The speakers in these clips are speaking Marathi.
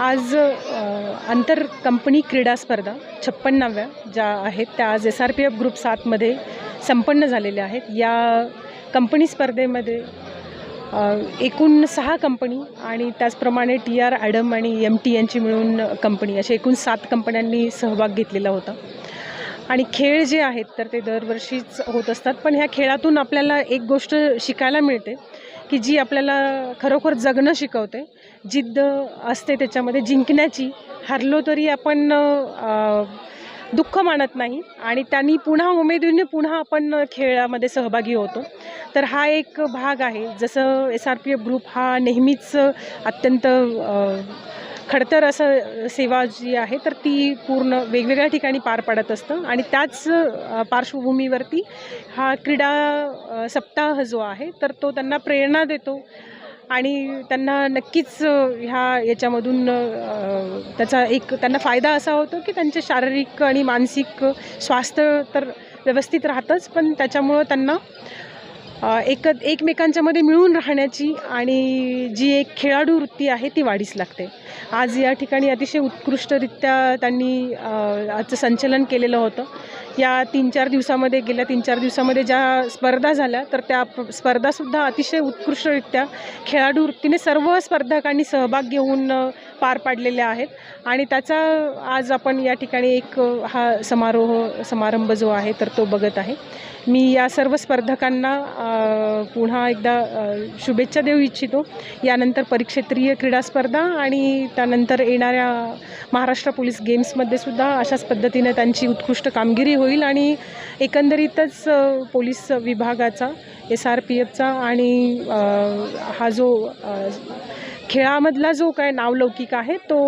आज आंतर कंपनी क्रीडा स्पर्धा छप्पन्नाव्या ज्या आहेत त्या आज S R P F group सातमध्ये संपन्न झालेल्या आहेत. या कंपनी स्पर्धेमध्ये एकूण सहा कंपनी आणि त्याचप्रमाणे टी आर ॲडम आणि एम टी यांची मिळून कंपनी अशा एकूण सात कंपन्यांनी सहभाग घेतलेला होता. आणि खेळ जे आहेत तर ते दरवर्षीच होत असतात. पण ह्या खेळातून आपल्याला एक गोष्ट शिकायला मिळते की जी आपल्याला खरोखर जगणं शिकवते. जिद्द असते त्याच्यामध्ये जिंकण्याची. हरलो तरी आपण दुःख मानत नाही आणि त्यांनी पुन्हा उमेदीने पुन्हा आपण खेळामध्ये सहभागी होतो. तर हा एक भाग आहे. जसं S R P F group हा नेहमीच अत्यंत खडतर असं सेवा जी आहे तर ती पूर्ण वेगवेगळ्या ठिकाणी पार पाडत असतं. आणि त्याच पार्श्वभूमीवरती हा क्रीडा सप्ताह जो आहे तर तो त्यांना प्रेरणा देतो. आणि त्यांना नक्कीच ह्या याच्यामधून त्याचा एक त्यांना फायदा असा होतो की त्यांचे शारीरिक आणि मानसिक स्वास्थ्य तर व्यवस्थित राहतंच पण त्याच्यामुळं त्यांना एक एकमेकांच्यामध्ये मिळून राहण्याची आणि जी एक खेळाडू वृत्ती आहे ती वाढीस लागते. आज या ठिकाणी अतिशय उत्कृष्टरित्या त्यांनी आजचं संचलन केलेलं होतं. या तीन चार दिवसामध्ये गेल्या तीन चार दिवसामध्ये ज्या स्पर्धा झाल्या तर त्या स्पर्धासुद्धा अतिशय उत्कृष्टरित्या खेळाडू वृत्तीने सर्व स्पर्धकांनी सहभाग घेऊन पार पाडलेल्या आहेत. आणि त्याचा आज आपण या ठिकाणी एक हा समारोह समारंभ जो आहे तर तो बघत आहे. मी या सर्व स्पर्धकांना पुन्हा एकदा शुभेच्छा देऊ इच्छितो. यानंतर परिक्षेत्रीय क्रीडा स्पर्धा आणि त्यानंतर येणाऱ्या महाराष्ट्र पोलीस गेम्समध्ये सुद्धा अशाच पद्धतीने त्यांची उत्कृष्ट कामगिरी होईल. आणि एकंदरीतच पोलीस विभागाचा एस आर पी एफचा आणि हा जो खेळामधला जो काय नावलौकिक आहे तो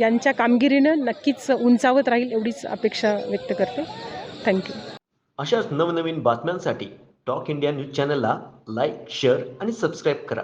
यांच्या कामगिरीनं नक्कीच उंचावत राहील एवढीच अपेक्षा व्यक्त करते. थँक्यू अशाच नवनवीन बातम्यांसाठी टॉक इंडिया न्यूज चॅनलला लाईक शेअर आणि सबस्क्राईब करा.